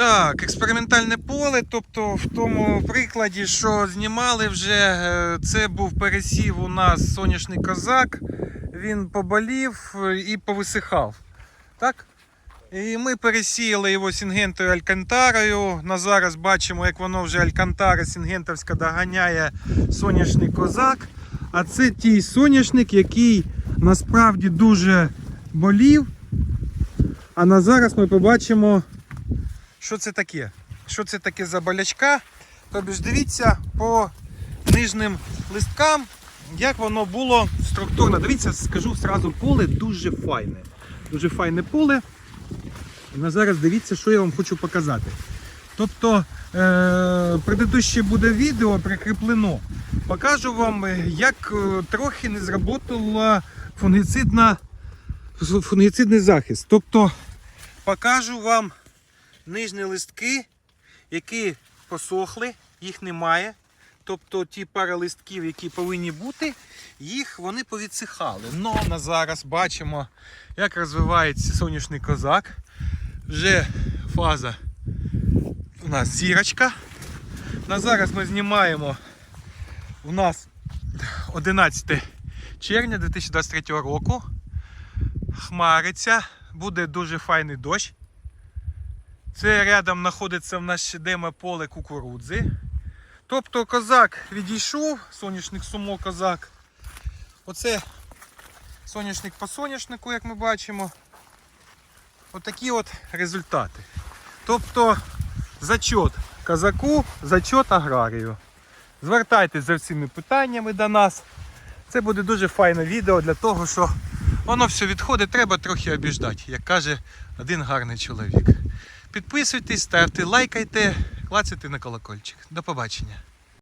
Так, експериментальне поле, тобто в тому прикладі, що знімали вже, е, це був пересів у нас соняшний козак, він поболів е, і повисихав. Так? І ми пересіяли його сінгентою алькантарою. На зараз бачимо, як воно вже алькантара сінгентовська доганяє соняшний козак. А це тій соняшник, який насправді дуже болів. А на зараз ми побачимо, що це таке. Що це таке за болячка. Тобі ж дивіться по нижнім листкам, як воно було структурно. Дивіться, скажу зразу, поле дуже файне. Дуже файне поле. На зараз дивіться, що я вам хочу показати. Тобто, е- предыдуще буде відео прикріплено. Покажу вам, е, як е, трохи не зработала фунгіцидний захист. Тобто, покажу вам нижні листки, які посохли, їх немає. Тобто ті пара листків, які повинні бути, їх вони повідсихали. Но на зараз бачимо, як розвивається соняшний козак. Вже фаза у нас зірочка. На зараз ми знімаємо у нас 11 червня 2023 року. Хмариться, буде дуже файний дощ. Це рядом знаходиться в нас ще деме поле кукурудзи. Тобто козак відійшов, соняшник сумо козак. Оце соняшник по соняшнику, як ми бачимо. Отакі от результати. Тобто зачот козаку, зачот аграрію. Звертайтесь за всіми питаннями до нас. Це буде дуже файне відео для того, що воно все відходить, треба трохи обіждати, як каже один гарний чоловік. Підписуйтесь, ставте, лайкайте, клацайте на колокольчик. До побачення.